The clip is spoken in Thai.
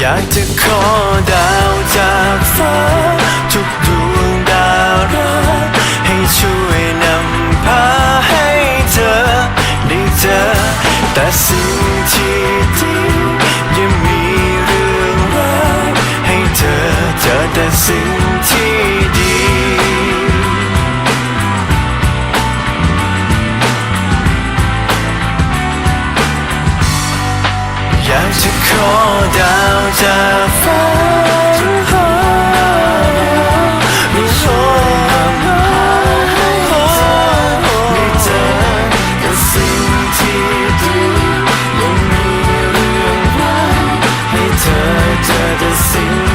อยากจะขอดาวจากฟ้า ทุกดวงดาราให้ช่วยนำพาให้เธอ ได้เจอ แต่สิ่งที่ดียังมีเรื่องราวให้เธอเจอแต่สิ่งที่ดีอยากจะขอ to see.